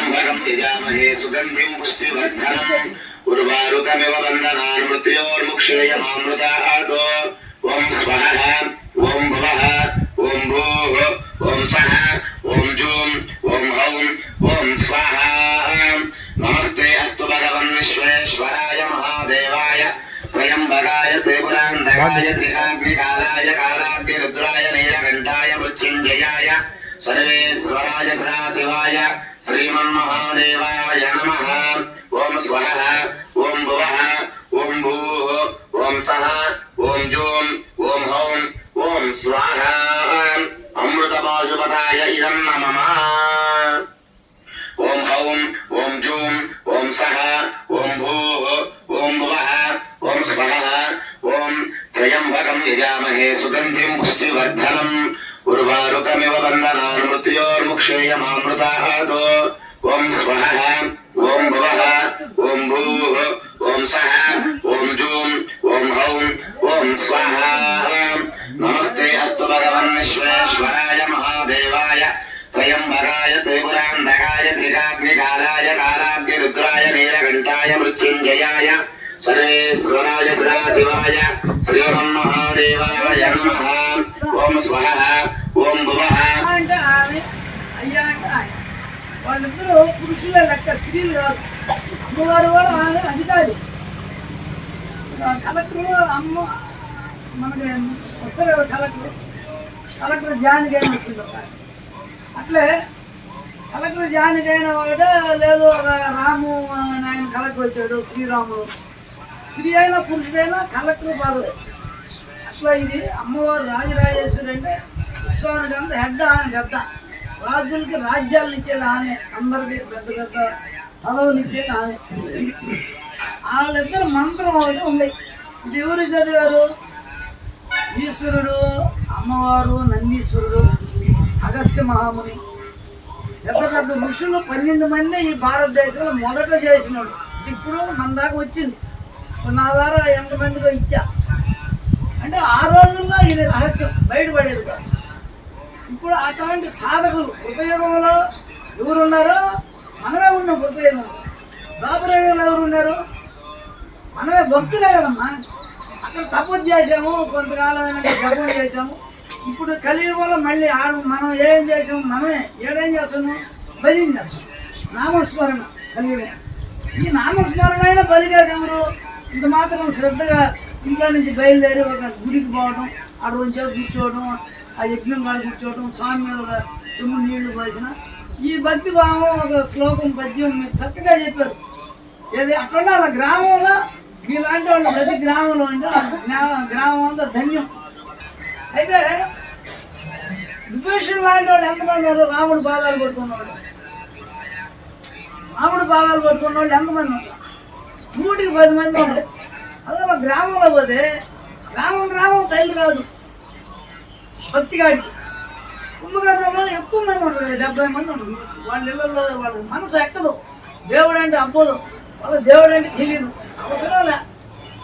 त्र्यम्बकं यजामहे सुगन्धिं पुष्टिवर्धनम्। उर्वारुकमिव वन्दनान् मृत्योर्मुक्षेयमामृतात् ॐ स्वः ॐ भवः, ॐ भूः, ॐ सः, ॐ जूं ॐ हौं ॐ स्वाहा। नमस्ते अस्तु भगवन् विश्वेश्वराय महादेवाय। त्र्यम्बकाय त्रिपुरान्तकाय त्रिकाग्निकालाय कालाग्निरुद्राय नीलकण्ठाय मृत्युञ्जयाय। सर्वेश्वराय सदाशिवाय श्रीमन्महादेवाय नमः। ॐ स्वः ॐ भुवः ॐ भूः ॐ सः ॐ जूं ॐ हौं ॐ स्वाहा। अमृतपाशुपताय इदं नमः। ॐ हौं ॐ जूं ॐ सः ॐ भूः ॐ भुवः ॐ स्वः ॐ त्र्यम्बकं यजामहे सुगन्धिं पुष्टिवर्धनम्। उर्वारुकमिव वन्दनान् मृत्योर्मुक्षेयमामृतात् ॐ स्वः ॐ भुवः ॐ भूः ॐ सः ॐ जूं ॐ हौं ॐ स्वाहा। नमस्ते अस्तु भगवन् विश्वेश्वराय महादेवाय, त्र्यम्बकाय त्रिपुरान्तकाय त्रिकाग्निकालाय कालाग्निरुद्राय नीलकण्ठाय मृत्युञ्जयाय सर्वेश्वराय सदाशिवाय श्रीमन्महादेवाय नमः। ఓం స్వహ ఓం భువహ అంటే ఆమె అయ్యా అంటే ఆయన. వాళ్ళిద్దరూ పురుషుల లెక్క స్త్రీలు కాదు. అమ్మవారు కూడా ఆమె అధికారి. కలెక్టర్ అమ్మ మనకి వస్తారు కలెక్టర్. కలెక్టర్ జాయిన్ చేయని వచ్చింది అట్లే కలెక్టర్ జాయిన్ గైన వాడు లేదు రాము నాయన కలెక్టర్ వచ్చాడు శ్రీరాము స్త్రీ అయినా పురుషుడైనా కలెక్టర్ బాధ సో ఇది అమ్మవారు రాజరాజేశ్వరి అంటే విశ్వానికి అంత హెడ్ ఆమె పెద్ద రాజులకి రాజ్యాలను ఇచ్చేది ఆమె అందరికి పెద్ద పెద్ద పదవులు ఇచ్చేది ఆమె వాళ్ళిద్దరు మంత్రం ఒకటి ఉంది. ఇది ఎవరు చదివారు? ఈశ్వరుడు అమ్మవారు నందీశ్వరుడు అగస్త్య మహాముని. పెద్ద పెద్ద ఋషులు పన్నెండు మంది ఈ భారతదేశంలో మొదట చేసినాడు. ఇప్పుడు మన దాకా వచ్చింది. నా ద్వారా ఎంతమందికో ఇచ్చా. అంటే ఆ రోజుల్లో ఇది రహస్యం బయటపడేది కాదు ఇప్పుడు అటువంటి సాధకులు కృతయుగంలో ఎవరు ఉన్నారో మనమే ఉన్నాం కృతయుగంలో ద్వాపరయుగంలో ఎవరు ఉన్నారు మనమే భక్తులే కదమ్మా. అక్కడ తపస్సు చేసాము కొంతకాలం అయినాక జపం చేసాము ఇప్పుడు కలియుగంలో మళ్ళీ ఆడ మనం ఏం చేసాము మనమే ఏడేం చేస్తాము భజన చేస్తాం నామస్మరణ కలియుగం. ఈ నామస్మరణ అయినా బలిగా ఎవరు? ఇంత మాత్రం శ్రద్ధగా ఇంట్లో నుంచి బయలుదేరి ఒక గుడికి పోవడం ఆ రోజు కూర్చోవడం ఆ యజ్ఞం కాడ కూర్చోవడం స్వామి మీద ఒక చెమ్ము నీళ్ళు పోసిన. ఈ భక్తి భావం ఒక శ్లోకం పద్యం మీరు చక్కగా చెప్పారు. ఏది అక్కడ గ్రామంలో ఇలాంటి వాళ్ళు ప్రతి గ్రామంలో అంటే గ్రామం అంతా ధన్యం. అయితే విభీషణ్ లాంటి వాళ్ళు ఎంతమంది ఉన్నారు? రాముడు పాదాలు పట్టుకున్నవాడు రాముడు పాదాలు పట్టుకున్న వాళ్ళు ఎంతమంది ఉన్నారు? నూటికి పది మంది ఉన్నారు. అదే మా గ్రామంలో పోతే గ్రామం గ్రామం తల్లి రాదు భక్తిగాడికి కుంభకర్ణంలో ఎక్కువ మంది ఉంటారు డెబ్బై మంది ఉంటారు వాళ్ళ ఇళ్ళల్లో వాళ్ళ మనసు ఎక్కదు. దేవుడు అంటే అబ్బోదు. వాళ్ళ దేవుడు అంటే తెలియదు అవసరం లే.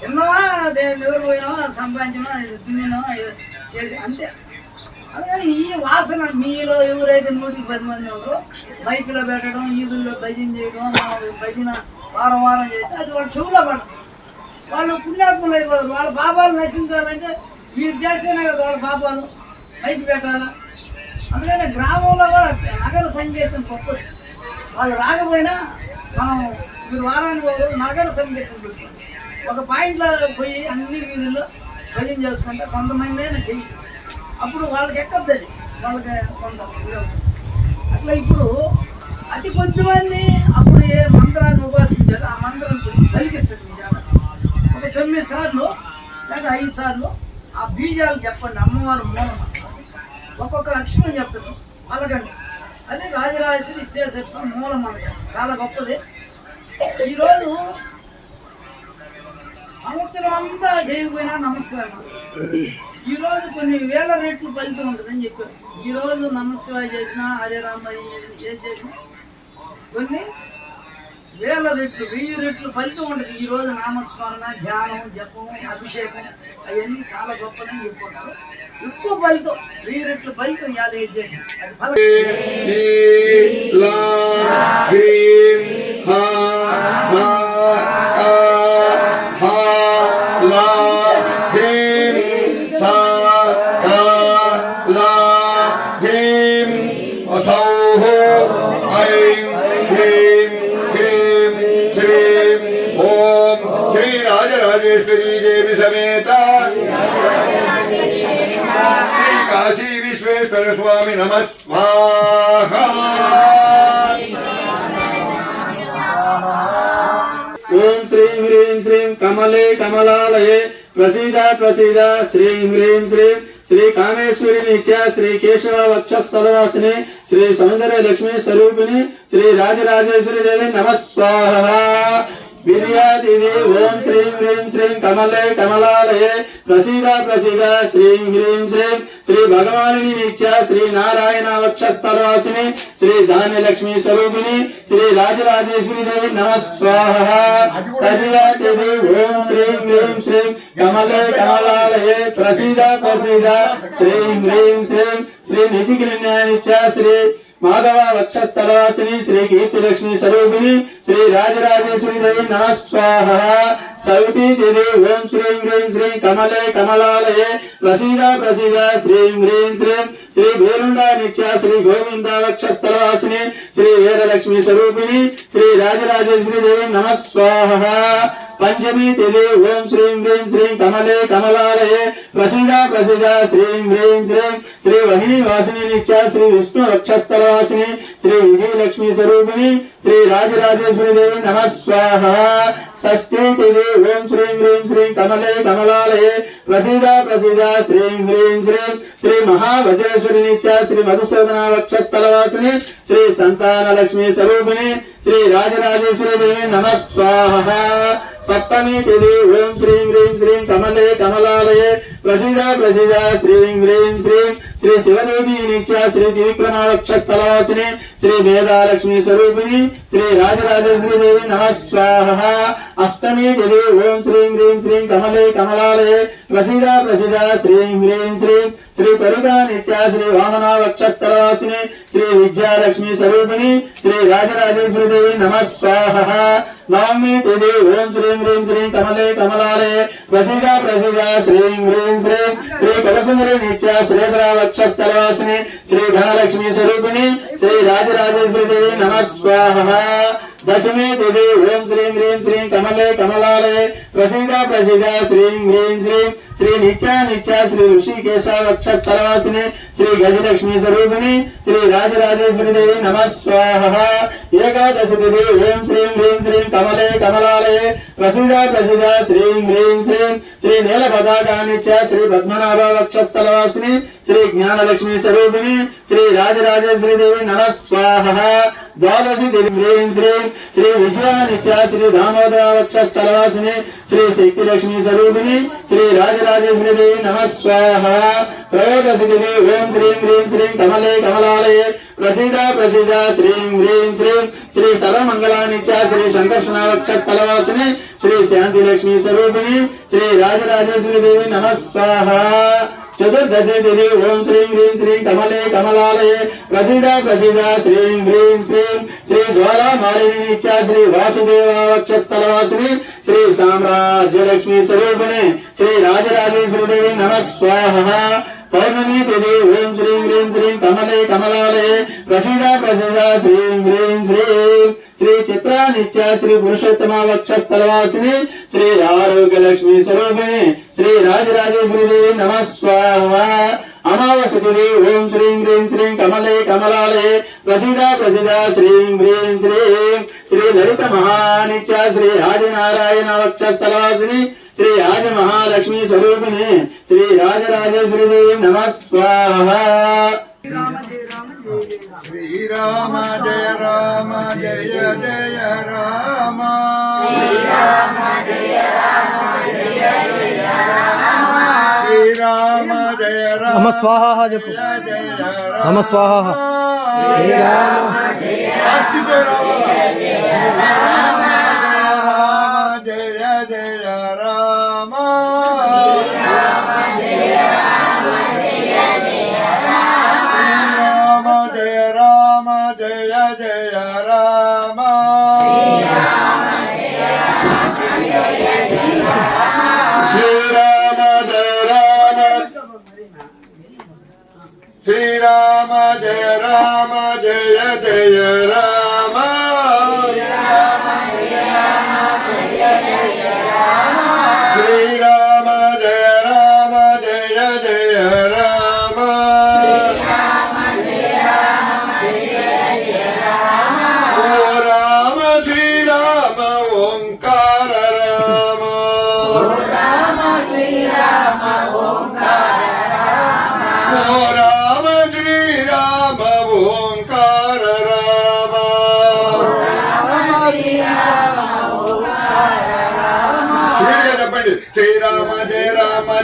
తిన్నావా దే- నిద్రపోయినావా సంపాదించినా తిన్నావా చేసి అంతే. అందుకని ఈ వాసన మీలో ఎవరైతే నూటికి పది మంది ఉంటారో బైక్లో పెట్టడం ఈదుల్లో భజన చేయడం భజన వారం వారం చేస్తే అది వాళ్ళు చెవులో పడడం వాళ్ళు పుణ్యాత్ములు అయిపోతారు వాళ్ళ పాపాలు నశించాలంటే మీరు చేస్తేనే కదా వాళ్ళ పాపాలు బయట పెట్టాలా? అందుకని గ్రామంలో కూడా నగర సంగీతం గొప్పది వాళ్ళు రాకపోయినా మనం మీరు వారానికి ఒక నగర సంగీతం పెట్టుకోండి ఒక పాయింట్లో పోయి అన్ని వీధుల్లో భజన చేసుకుంటే కొంతమంది అయినా చెయ్యి. అప్పుడు వాళ్ళకి ఎక్కద్దు అది? వాళ్ళకి కొంత అట్లా ఇప్పుడు అతి కొద్దిమంది అప్పుడు ఏ మంత్రాన్ని ఉపాసించారు. ఆ మంత్రాన్ని గురించి కలిగిస్తుంది మీ తొమ్మిది సార్లు లేదా ఐదు సార్లు ఆ బీజాలు చెప్పండి అమ్మవారు మూలం ఒక్కొక్క అక్షరం చెప్తారు అలగండి అదే రాజరాజేశ్వరి విశ్వేశ్వర మూలం మనకి చాలా గొప్పది. ఈరోజు సంవత్సరం అంతా చేయకపోయినా నమస్కారం. ఈరోజు కొన్ని వేల రెట్లు ఫలితం ఉంటుందని చెప్పారు. ఈరోజు నమస్కారం చేసినా హరే రామయ్య చేసినా కొన్ని వేల రెట్లు వెయ్యి రెట్లు ఫలితం ఉంటుంది ఈ రోజు నామస్మరణ ధ్యానం జపం అభిషేకం అవన్నీ చాలా గొప్పదని చెప్పుకుంటారు. ఎక్కువ ఫలితం వెయ్యి రెట్లు ఫలితం ఇవాళ ఏది చేసి అది ఫలం. విశ్వేశ్వర స్వామి నమ ఓం శ్రీం హ్రీం శ్రీం కమలే కమలాలయే ప్రసీద ప్రసీద. శ్రీం హ్రీం శ్రీం శ్రీ కామేశ్వరి నిత్య శ్రీ కేశవ వక్షస్థలవాసిని శ్రీ సౌందర్య లక్ష్మీ స్వరూపిణి శ్రీ రాజరాజేశ్వరి దేవి నమస్వాహ స్వాహ విద్యాదిది ఓం శ్రీం హ్రీం శ్రీం కమలే కమలాలయే. ప్రసీద ప్రసీద శ్రీం హ్రీం శ్రీం. శ్రీ భగవాని శ్రీ నారాయణ వక్షస్థలవాసిని శ్రీ ధాన్యలక్ష్మీ స్వరూపిణి శ్రీ రాజరాజేశ్వరి దేవి నమ స్వాహ. తదియాతిది ఓం శ్రీం హ్రీం శ్రీం కమలే కమలాలయే. ప్రసీద ప్రసీద శ్రీం హ్రీం శ్రీం. శ్రీ నిధిగిరిన్యానిత్య శ్రీ మాధవ వక్షస్థలవాసిని శ్రీ కీర్తిలక్ష్మి స్వరూపిణి శ్రీ రాజరాజేశ్వరి దేవి నమస్వాహ స్వాహ చవితి తిథి ఓం శ్రీం హ్రీం శ్రీ కమలే కమలాలయే ప్రసీద ప్రసీద శ్రీం హ్రీం శ్రీం శ్రీ వేలుండా నిత్య శ్రీ గోవింద వక్షస్థలవాసిని శ్రీ వీరలక్ష్మి స్వరూపిణి శ్రీ రాజరాజేశ్వరి దేవి నమ స్వాహ. పంచమి తిథి ఓం శ్రీం హ్రీం శ్రీం కమలే కమలాలయే ప్రసీద ప్రసీద శ్రీం హ్రీం శ్రీం శ్రీ వహిని వాసిని నిత్య శ్రీ విష్ణు వక్షస్థలవాసిని శ్రీ విజయలక్ష్మి స్వరూపిణి శ్రీ రాజరాజేశ్వరి దేవి నమ స్వాహ. షష్ఠీ తిథి ఓం శ్రీం హ్రీం శ్రీం కమలే కమలాలయే. ప్రసీద ప్రసీద శ్రీం హ్రీం శ్రీం. శ్రీ మహావజ్రేశ్వరి నిత్య శ్రీ మధుసూదన వక్షస్థలవాసిని శ్రీ సంతాన లక్ష్మీ స్వరూపిణి శ్రీ రాజరాజేశ్వరి దేవి నమ స్వాహ. సప్తమి తిథి ఓం శ్రీం హ్రీం శ్రీం కమలే కమలాలయే. ప్రసిద ప్రసిద శ్రీం హ్రీం శ్రీం శ్రీ శివదేవి నిత్య శ్రీ త్రివిక్రమావక్ష స్థలవాసిని శ్రీ మేధాలక్ష్మి స్వరూపిణి శ్రీ రాజరాజేశ్వరి దేవి నమ స్వాహ. అష్టమి తిథి ఓం శ్రీం హ్రీం శ్రీం కమలే కమలాలయే. ప్రసిద ప్రసిద శ్రీం హ్రీం శ్రీం శ్రీ పరుగా నిత్యా శ్రీ వామన వక్షస్థలవాసిని శ్రీ విద్యాలక్ష్మి స్వరూపిణి శ్రీ రాజరాజేశ్వరి దేవి నమ స్వాహ. నవమి తిథి ఓం శ్రీం హ్రీం శ్రీం కమలే కమలాలే. ప్రసిద ప్రసిద శ్రీం హ్రీం శ్రీం. శ్రీ కలసుందరి నిత్య శ్రీధర వక్షస్థలవాసిని శ్రీ ధనలక్ష్మి స్వరూపిణి శ్రీ రాజరాజేశ్వరి దేవి నమ స్వాహ దశమి తిథి ఓం శ్రీం హ్రీం శ్రీం కమలే కమలాలే. ప్రసిద ప్రసిద శ్రీం హ్రీం శ్రీం. శ్రీ నిత్య నిత్య శ్రీ ఋషికేశ వక్షస్థలవాసిని శ్రీ గజలక్ష్మి స్వరూపిణి శ్రీ రాజరాజేశ్వరి దేవి నమ స్వాహ ఏకాదశి తిథి ఓం శ్రీం హ్రీం శ్రీం కమలే కమలాలయే. ప్రసీద ప్రసీద శ్రీం హ్రీం శ్రీం శ్రీ నీల పతాకా శ్రీ పద్మనాభ వక్షస్థలవాసిని శ్రీ జ్ఞానలక్ష్మి స్వరూపిణి శ్రీ రాజరాజేశ్వరి దేవి నమ స్వాహ ద్వాదశి తిథి హ్రీం శ్రీం శ్రీ విజయ శ్రీ దామోదరావక్ష స్థలవాసిని శ్రీ శక్తి లక్ష్మి స్వరూపిణి శ్రీ రాజరాజేశ్వరి దేవి నమ స్వాహ. త్రయోదశి తిథి ఓం శ్రీం హ్రీం శ్రీం కమలే కమలాలయ. ప్రసీద ప్రసీద శ్రీం హ్రీం శ్రీం శ్రీ సర్వమంగళానిత్య శ్రీ సంకర్షణ స్థలవాసిని శ్రీ శాంతి లక్ష్మి స్వరూపిణి శ్రీ రాజరాజేశ్వరి దేవి నమ స్వాహ. చతుర్దశి తిథి ఓం శ్రీం హ్రీం శ్రీం కమలే కమలాలయే ప్రసీద ప్రసీద శ్రీం హ్రీం శ్రీం శ్రీ జ్వాలా మాలిని నిత్య శ్రీ వాసుదేవ వక్షస్థలవాసిని శ్రీ సామ్రాజ్యలక్ష్మి స్వరూపిణి శ్రీ రాజరాజేశ్వరి దేవి నమ స్వాహ పౌర్ణమి తిథి ఓం శ్రీం హ్రీం శ్రీం కమలే కమలాలయే ప్రసీద ప్రసీద శ్రీం హ్రీం శ్రీం. శ్రీ చిత్ర నిత్య శ్రీ పురుషోత్తమ వక్షస్థలవాసిని శ్రీ ఆరోగ్య లక్ష్మి స్వరూపిణి శ్రీ రాజరాజేశ్వరి దేవి నమ అమావాస్య తిథి ఓం శ్రీం హ్రీం శ్రీం కమలే కమలాలయే ప్రసీద ప్రసీద శ్రీం హ్రీం శ్రీం. శ్రీ లలిత మహానిత్య శ్రీ ఆదినారాయణ వక్షస్థలవాసిని శ్రీ ఆది మహాలక్ష్మి స్వరూపిణి శ్రీ రాజరాజేశ్వరి దేవి నమ స్వాహ. రామ జయ రామ జయ జయ రామ శ్రీరామ జయ రామ జయ జయ రామ. శ్రీరామ జయ రామ. నమ స్వాహ చెప్పు. జయ జయ నమ స్వాహ శ్రీరామ జయ రామ. రామ.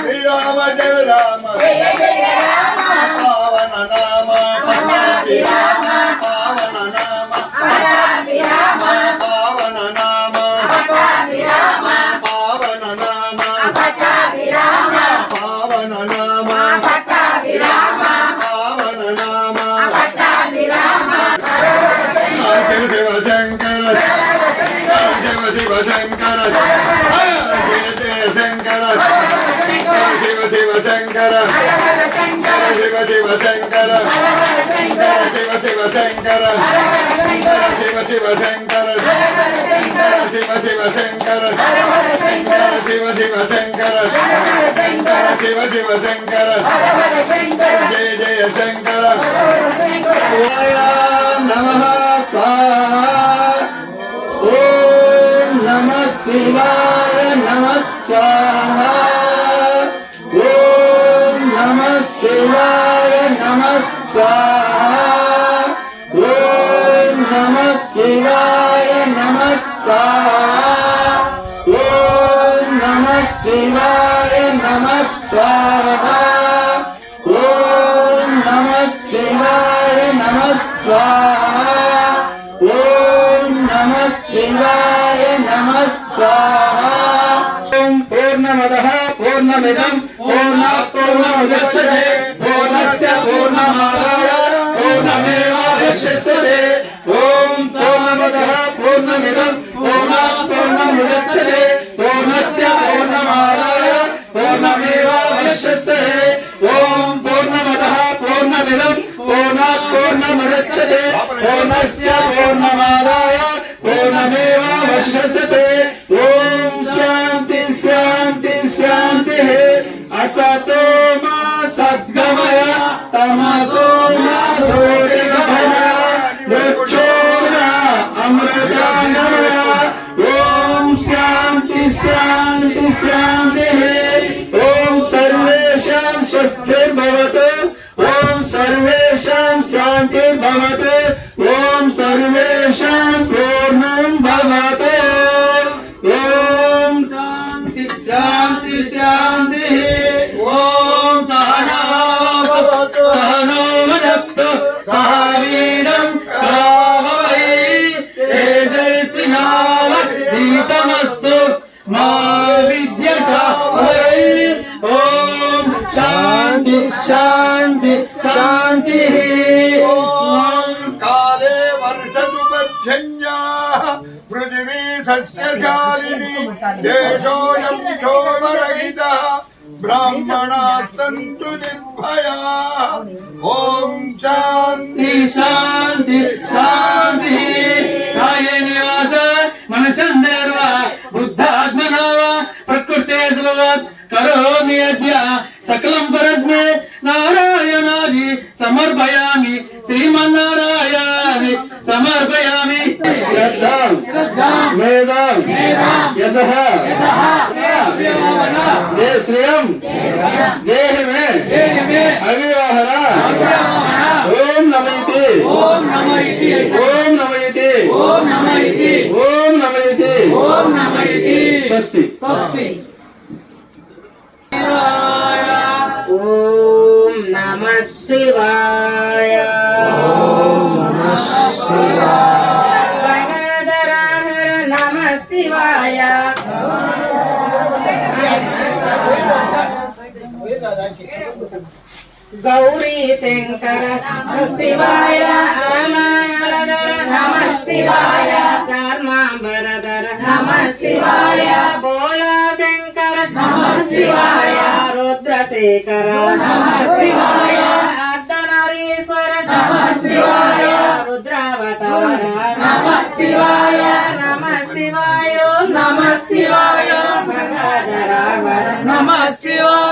శ్రీరామ జయ రామ పావన నామ పట్టాభి రామ పావన నామ పావన నామ శివ శంకర శివ శివ శంకర శివ శివ శంకర శివ శివ శంకర శివ శివ శంకర శివ శివ శంకర శివ శివ శంకర జయ జయ శంకర. నమః ఓం నమః శివాయ నమః స్వాహా. स्वाहा ॐ नमः शिवाय नमः स्वाहा। ॐ नमः शिवाय नमः स्वाहा ॐ पूर्णमदः पूर्णमिदं पूर्णात् पूर्णमुदच्यते पूर्णस्य पूर्णमादा। पूर्णस्य पूर्णमादाय पूर्णमेवावशिष्यते शांति शांति काले वर्षदुपध्यन्याः पृथिवी सस्यशालिनी देशोऽयं क्षोभरहितः ब्राह्मणा तन्तु निर्भया ॐ शान्ति शान्ति शान्तिः कायन्यास मनसन्धर्वा बुद्धात्मना वा प्रकृते सर्वात् करोमि अद्य सकलं परस्मै। సమర్పయామి శ్రీమన్నారాయణాది సమర్పయామి శ్రద్ధాం మేధాం యశః దే శ్రియం దేహి మే అవివాహన ఓం నమయతి ఓం నమయతి ఓం నమయతి ఓం నమయతి ఓం నమయతి ఓం నమయతి స్వస్తి ఓం గౌరీ శంకర శివాయ నమ శివాయ శర్మాంబరధర నమ శివాయ భోళా శంకర నమ శివాయ రుద్రశేఖర నమ శివాయ అర్ధనరీశ్వర నమ శివాయ రుద్రావతార నమ శివాయ నమ శివాయ నమ శివాయ గంగాధరావర నమ శివాయ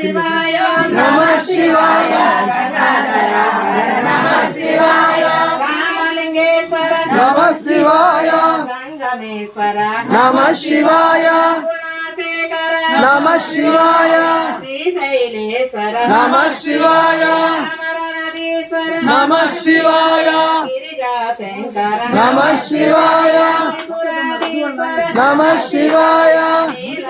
శివాయ నమ శివాయ. నమ శివాయ. రామలింగేశ్వర నమ శివాయ. సంగమేశ్వర నమ శివాయ. నమ శివాయ. శ్రీశైలేశ్వర నమ శివాయ. నమ శివాయ. గిరిజా శంకర నమ శివాయ.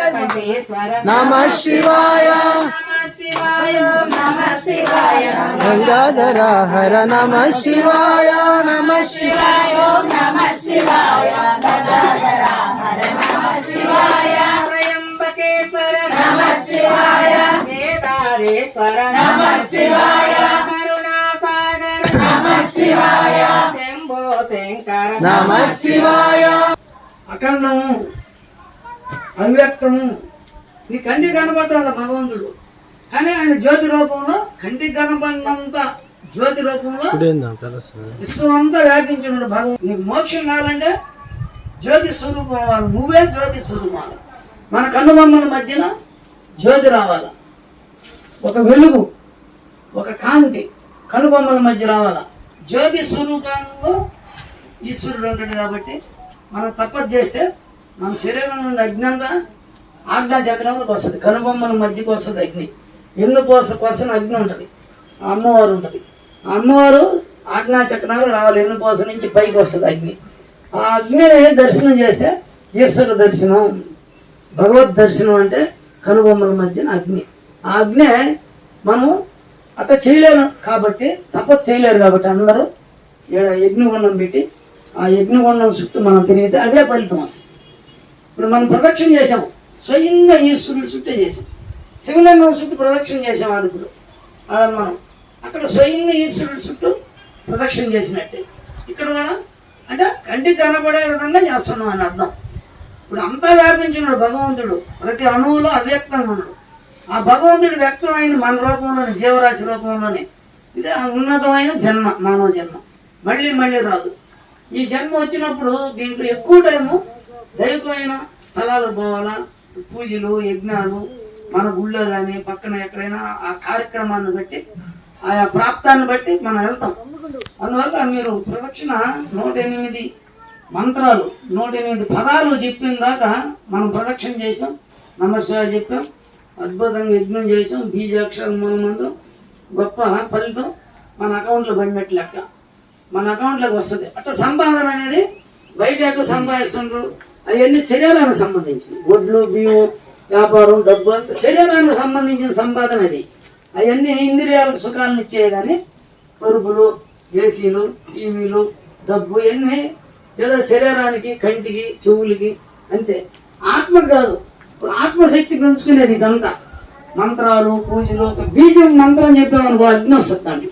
నమ శివాయ. నీలకంఠేశ్వర నమ శివాయ నమ శివాయ నమ శివాయ గంగాధర హర నమ శివాయ. నమ శివాయ. త్రయంబకేశ్వర నమ శివాయ. కేదారేశ్వర నమ శివాయ. కరుణాసాగర నమ శివాయ. శంభో శంకర నమ శివాయ. అఖండము అవ్యక్తము నీ కంటికి కనబడ్డాడు భగవంతుడు. కానీ ఆయన జ్యోతి రూపంలో కంటికి కనబడినంత జ్యోతి రూపంలో విశ్వం అంతా వ్యాపించినాడు భగవంతుడు. నీకు మోక్షం కావాలంటే జ్యోతి స్వరూపం అవ్వాలి. నువ్వే జ్యోతి స్వరూపాలు. మన కన్నుబొమ్మల మధ్యన జ్యోతి రావాలి? ఒక వెలుగు ఒక కాంతి కనుబొమ్మల మధ్య రావాలా? జ్యోతి స్వరూపంలో ఈశ్వరుడు ఉంటాడు కాబట్టి మనం తపస్సు చేస్తే మన శరీరం నుండి అగ్ని అంతా ఆజ్ఞా చక్రంలోకి వస్తుంది. కనుబొమ్మల మధ్యకి వస్తుంది అగ్ని. ఎన్ను కోస కోసం అగ్ని ఉంటుంది. ఆ అమ్మవారు ఉంటుంది. అమ్మవారు ఆజ్ఞా చక్రాలు రావాలి. ఎన్ను కోస నుంచి పైకి వస్తుంది అగ్ని. ఆ అగ్నిని దర్శనం చేస్తే ఈశ్వర దర్శనం. భగవద్ దర్శనం అంటే కనుబొమ్మల మధ్యన అగ్ని. ఆ అగ్ని మనం అట్లా చేయలేరు కాబట్టి తపస్సు చేయలేరు కాబట్టి అందరూ ఈడ యజ్ఞగుండం పెట్టి ఆ యజ్ఞగుండం చుట్టూ మనం తిరిగితే అదే ఫలితం వస్తుంది. ఇప్పుడు మనం ప్రదక్షిణ చేసాం స్వయంగా ఈశ్వరుడు చుట్టే చేసాం శివలింగం చుట్టూ ప్రదక్షిణ చేసాం అడుగులు అలా మనం అక్కడ స్వయంగా ఈశ్వరుడు చుట్టూ ప్రదక్షిణ చేసినట్టే. ఇక్కడ కూడా అంటే కంటికి కనబడే విధంగా చేస్తున్నాం అని అర్థం. ఇప్పుడు అంతా వ్యాపించినాడు భగవంతుడు. ప్రతి అణువులో అవ్యక్తంగా ఉన్నాడు ఆ భగవంతుడు వ్యక్తమైన మన రూపంలోని జీవరాశి రూపంలోనే. ఇదే ఉన్నతమైన జన్మ మానవ జన్మ. మళ్ళీ మళ్ళీ రాదు. ఈ జన్మ వచ్చినప్పుడు దీంట్లో ఎక్కువ టైము దైవమైన స్థలాలు పోవాలా? పూజలు యజ్ఞాలు మన గుళ్ళో కానీ పక్కన ఎక్కడైనా ఆ కార్యక్రమాన్ని బట్టి ఆయా ప్రాప్తాన్ని బట్టి మనం వెళ్తాం. అందువల్ల మీరు ప్రదక్షిణ నూట ఎనిమిది మంత్రాలు నూట ఎనిమిది పదాలు చెప్పిన దాకా మనం ప్రదక్షిణ చేసాం నమస్కారం చెప్పాం అద్భుతంగా యజ్ఞం చేసాం బీజాక్షరం మన ముందు గొప్ప ఫలితం మన అకౌంట్లో పడినట్లు లెక్క. మన అకౌంట్లోకి వస్తుంది. అట్లా సంపాదన అనేది బయట ఎట్లా సంపాదిస్తుండ్రు? అవన్నీ శరీరానికి సంబంధించింది వడ్లు బియ్యం వ్యాపారం డబ్బు అంతా శరీరానికి సంబంధించిన సంపాదన అది. అవన్నీ ఇంద్రియాలకు సుఖాలను ఇచ్చే కానీ పరుపులు ఏసీలు టీవీలు డబ్బు ఇవన్నీ ఏదో శరీరానికి కంటికి చెవులకి అంతే. ఆత్మ కాదు. ఇప్పుడు ఆత్మశక్తి పెంచుకునేది ఇదంతా. మంత్రాలు పూజలు బీజం మంత్రం చెప్పామనుకో అగ్ని వస్తుంది దాంట్లో